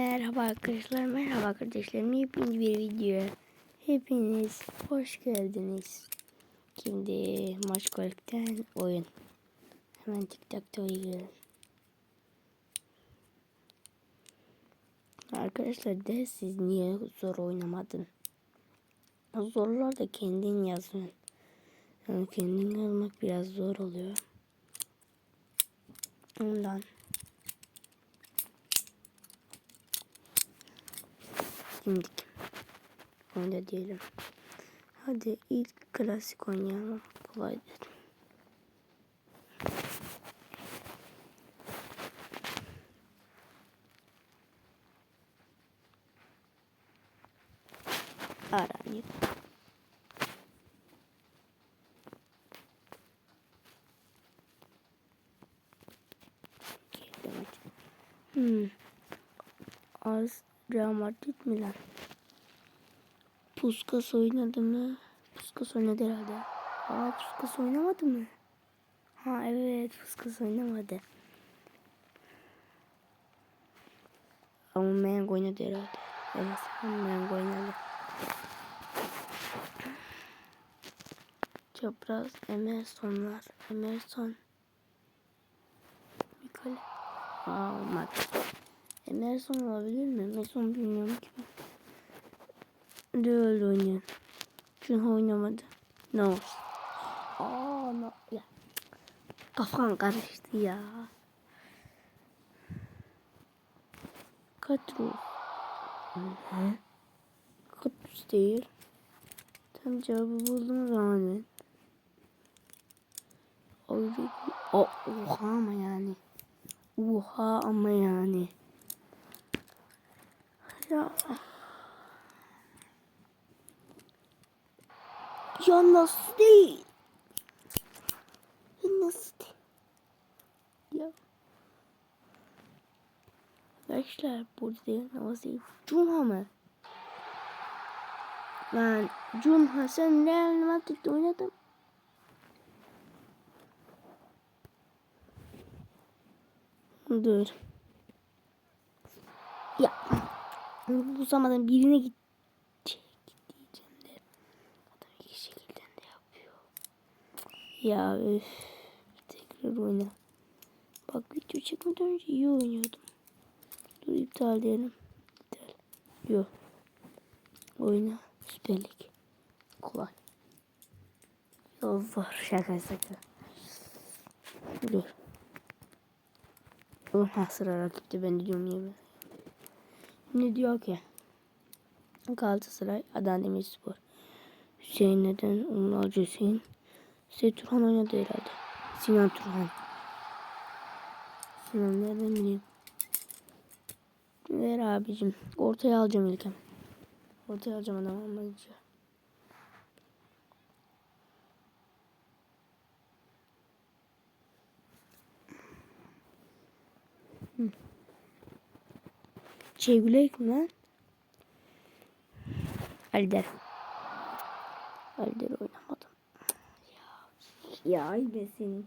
Merhaba arkadaşlar, merhaba kardeşlerim. Yepyeni bir videoya hepiniz hoş geldiniz. Şimdi maç golften oyun. Hemen TikTok'ta oynuyorum. Arkadaşlar de siz niye zor oynamadın? Zorlar da kendin yazıyorsun. Yani kendin yazmak biraz zor oluyor. Ondan. Şimdi onu da diyelim. Hadi ilk klasik oynayalım. Kolay dedim. Aranıyor. Hmm. Az Real Madrid Milan. Puskas oynadı mı? Puskas oynadı herhalde. Aa Puskas oynamadı mı? Ha evet Puskas oynamadı. Ama Meng oynadı herhalde. Evet Meng oynadı. Çapraz Emersonlar. Emerson. Bir kale. Aa olmadı. Emerson olabilir mi? Emerson bilmiyorum ki. Duel oynuyor. Çünkü oynamadı. No. Aa no. Ya. Kafam karıştı ya. Katrus. Katrus değil. Tam cevabı buldum ben. O, oha ama yani. Oha ama yani. Ya. Ya nasıl değil? Ya nasıl değil? Ya. Arkadaşlar burada değil değil? Cuma mı? Ben Cuma sen Real Madrid'de oynadın. Dur. Ya. Uzamadan birine git. Diyeceğim de. Adam iki şekilde de yapıyor. Ya öf. Tekrar oyna. Bak video çekmeden önce iyi oynuyordum. Dur iptal diyelim. İptal. Yok. Oyna. Süper Lig. Kolay. Yol zor. Şaka şaka. Dur. Oğlum ha sıra rakipte ben diyorum niye. Ne diyor ki? Galatasaray, Adana Demirspor. Hüseyin neden? Onlar Hüseyin. Hüseyin Turhan oynadı herhalde. Sinan Turhan. Sinan nereden bileyim? Ver abicim. Ortaya alacağım ilkem. Ortaya alacağım adam olmayınca. Hı. Çevirek mi lan? Alder. Alder oynamadım. Ya, ya ay be senin.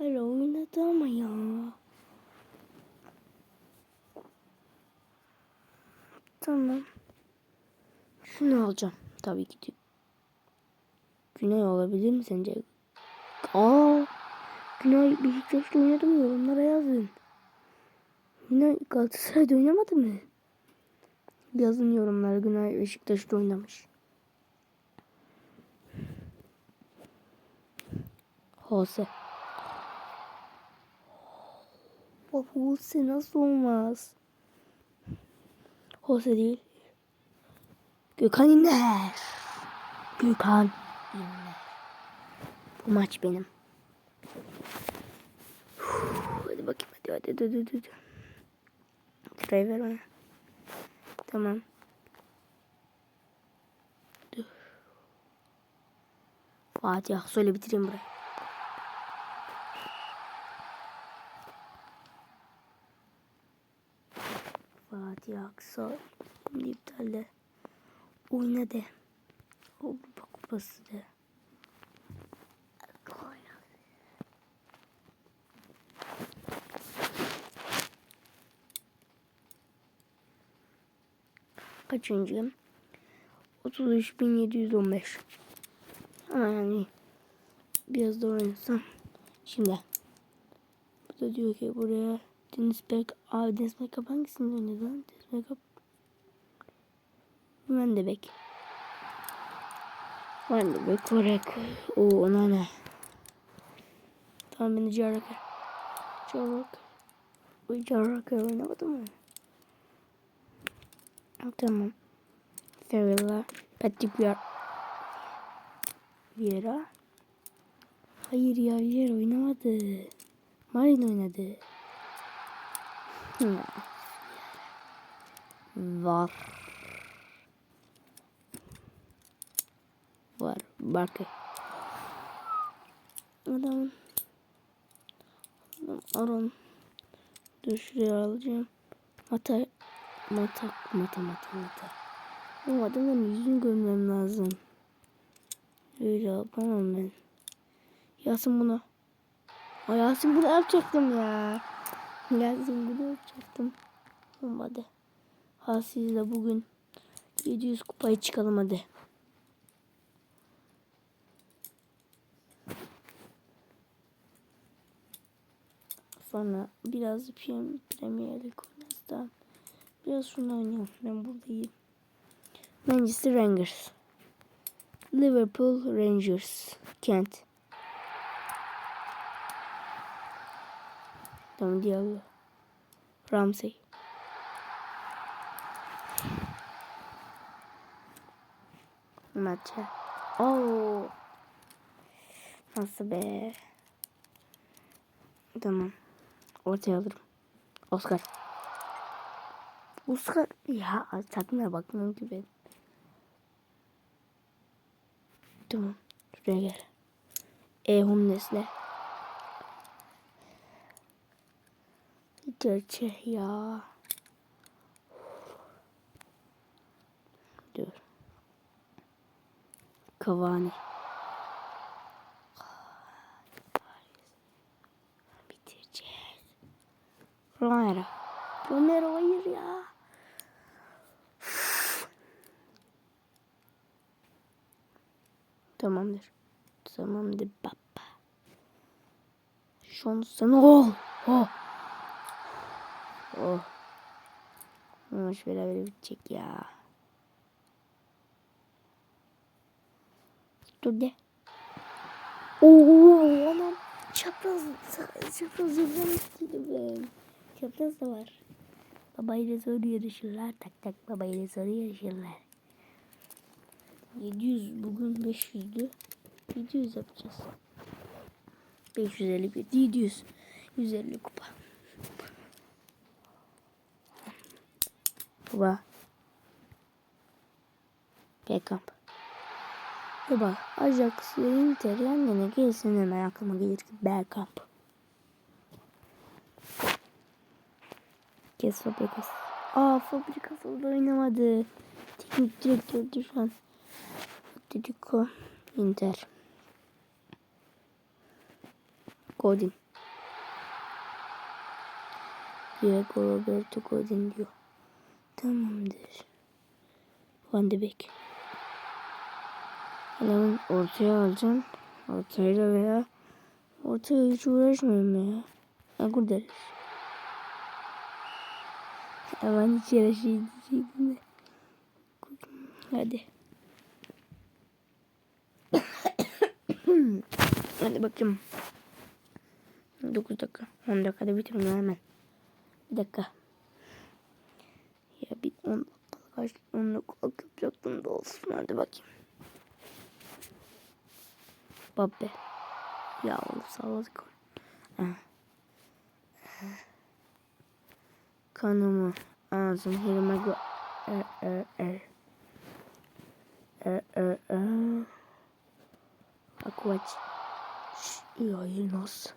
Öyle oynadı ama ya. Tamam. Şunu alacağım. Tabii ki. Güney olabilir mi sence? Aa, Güney Beşiktaş'ta oynadı mı? Yorumlara yazın. Güney Galatasaray'da oynamadı mı? Yazın yorumlara Güney Beşiktaş'ta oynamış. Jose. Bak Jose nasıl olmaz? Jose değil. Gökhan İnler. Gökhan İnler. Bu maç benim. Hadi bakayım hadi hadi hadi hadi. hadi. Sırayı ver bana. Tamam. Dur. Fatih Aksoy'la bitireyim burayı. Fatih Aksoy. Şimdi iptal de. Oyna de. Avrupa Kupası de. Kaçıncıyım? 33.715. Ama yani biraz da oynasam. Şimdi. Bu da diyor ki buraya Deniz Bek. Abi Deniz Backup hangisini oynadı lan? Deniz Backup. Ben de Bek. Ben de Bek. Oraya koy. Oo ona ne? Tamam ben de Jaraka. Jaraka. Jaraka oynamadım mı? Tamam. Sevilla. Patrick Vieira. Vieira. Hayır ya Vieira oynamadı. Marin oynadı. Ya. Var. Var. Barkay. Adam. Adam Aron. Dur şuraya alacağım. Mata. Mata. Mata. Mata. Mata. Bu adamın yüzünü görmem lazım. Öyle yapamam ben. Yasin bunu. Ay Yasin bunu yapacaktım ya. Yasin bunu yapacaktım. Olmadı. Ha sizle bugün 700 kupayı çıkalım hadi. Sonra biraz Premier League oynarız Biraz şunu oynayalım. Ben buradayım. Manchester Rangers. Liverpool Rangers. Kent. Tamam Diallo. Ramsey. Maça. Oo. Nasıl be? Tamam. Ortaya alırım. Oscar. Oscar. Ya takmaya bakmam ben. Tamam. Şuraya gel. E Humnes'le. Gerçek ya. Dur. Cavani. Bitireceğiz. Romero. Romero hayır ya. Tamamdır. Tamamdır baba. Şu an sana oh. Oh. Oh. Maç beraber bitecek ya. Dur de. Oo anam. Çapraz. Çapraz izlemiştim ben. Çapraz da var. Babayla soru yarışırlar. Tak tak babayla soru yarışırlar. 700 bugün 500'dü. 700 yapacağız. 550 700 150 kupa. Baba. Beckham. Baba Ajax ve Inter yan yana gelsin hemen aklıma gelir ki Beckham. Kes Fabregas. Aa Fabregas orada oynamadı. Teknik direktördü şu an. Atletico Inter. Godin. Diego Roberto Godin diyor. Tamamdır. Van de Beek. Adamın ortaya alacağım. Ortayla veya ortaya hiç uğraşmıyorum ya. Deriz. Ben hiç yere şey diyecektim de. Hadi. Hadi bakayım. 9 dakika. 10 dakikada bitiriyorum hemen. Bir dakika. Ya bir 10 kaç 10 dakikalık yapacaktım da olsun. Hadi bakayım. Babbe. Ya oğlum salladık. Kanımı ağzım herime gö... Er er er. Er er er. Aquaç. Ya Yılmaz.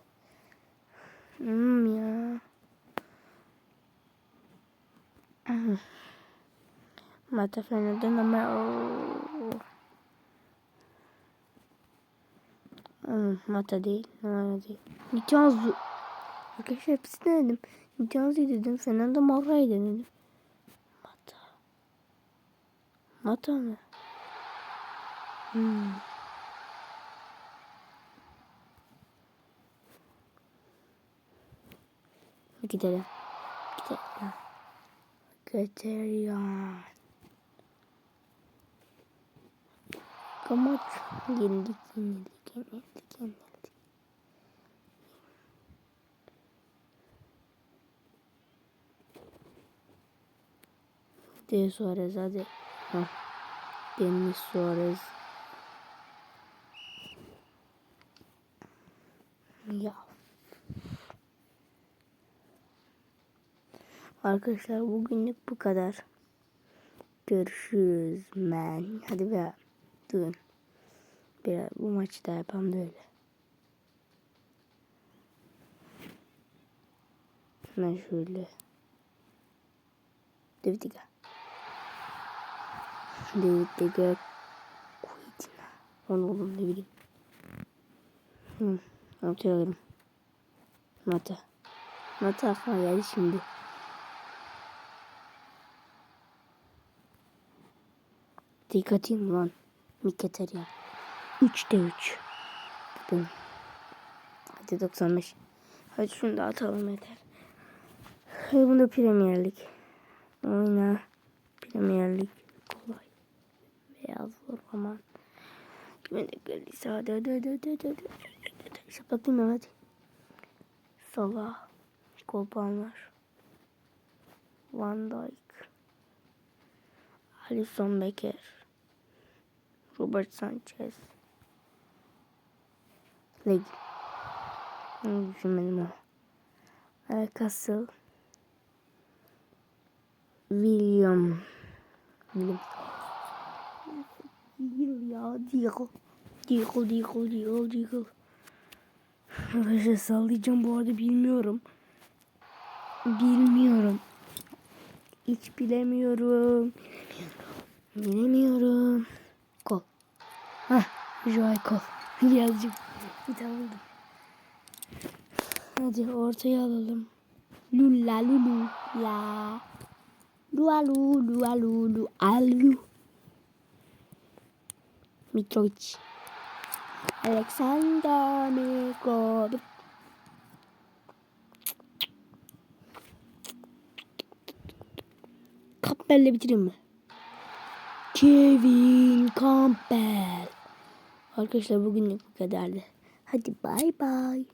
Hmm ya. Mata Fernand'ın ama o. Hmm, mata değil. Numara değil. Nitazu. Arkadaşlar hepsini denedim. Nitazu dedim. Fernando Mora'yı denedim. Mata. Mata mı? Hmm. Gidelim. Gidelim. Gidelim. Kamaç. Yenildik, yenildik, yenildik, yenildik. De Suarez hadi. Hah. Denis Suarez. Ya. Arkadaşlar bugünlük bu kadar. Görüşürüz men. Hadi be. Durun. Biraz bu maçı da yapalım da öyle. Hemen şöyle. David Diga. David Diga. Kuitina. Onu oğlum ne bileyim. Hı. Ortaya alırım. Mata. Mata aklıma geldi şimdi. Dikkatim lan. Miketerya. 3'te 3. Benim. Hadi 95. Hadi şunu da atalım yeter. Hadi bunu Premier Lig. Oyna. Premier Lig. Kolay. Beyaz zor aman. Kime de geldiyse hadi hadi hadi hadi hadi. hadi. Değil mi hadi. Salah. Kolpanlar. Van Dijk. Alisson Becker. Robert Sanchez. Leg. Onu düşünmedim ama. Alcastle. William. William. Değil ya. Değil. Değil, değil, değil, değil. Arkadaşlar sallayacağım bu arada bilmiyorum. Bilmiyorum. Hiç bilemiyorum. Bilemiyorum. Kol. Hah. Joy kol. Birazcık. Bir tane. Hadi ortaya alalım. Lula lulu la. Lua lu lua lu lu alu. Mitrovic. Alexander Mitrovic. Campbell'le bitireyim mi? Kevin Campbell. Arkadaşlar bugünlük bu kadardı. Hadi bay bay.